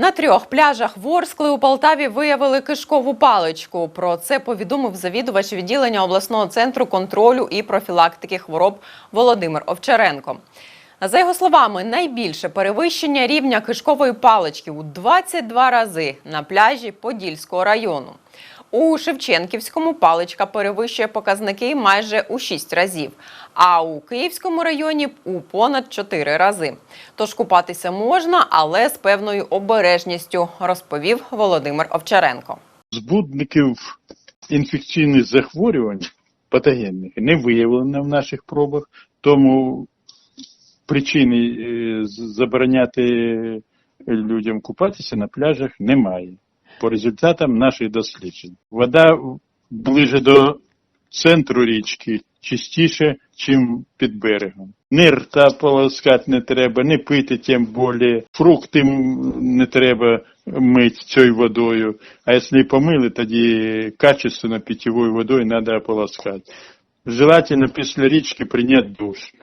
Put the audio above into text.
На трьох пляжах Ворскли у Полтаві виявили кишкову паличку. Про це повідомив завідувач відділення обласного центру контролю і профілактики хвороб Володимир Овчаренко. За його словами, найбільше перевищення рівня кишкової палички у 22 рази на пляжі Подільського району. У Шевченківському паличка перевищує показники майже у 6 разів, а у Київському районі у понад 4 рази. Тож купатися можна, але з певною обережністю, розповів Володимир Овчаренко. Збудників інфекційних захворювань патогенних не виявлено в наших пробах, тому причини е, забороняти людям купатися на пляжах немає. По результатам наших досліджень. Вода ближе до центру річки чистіше, ніж під берегом. Ні рта полоскати не треба, не пити тим більше, фрукти не треба мити цією водою. А якщо помили, тоді качественно питьовою водою треба полоскати. Желательно після річки прийняти душ.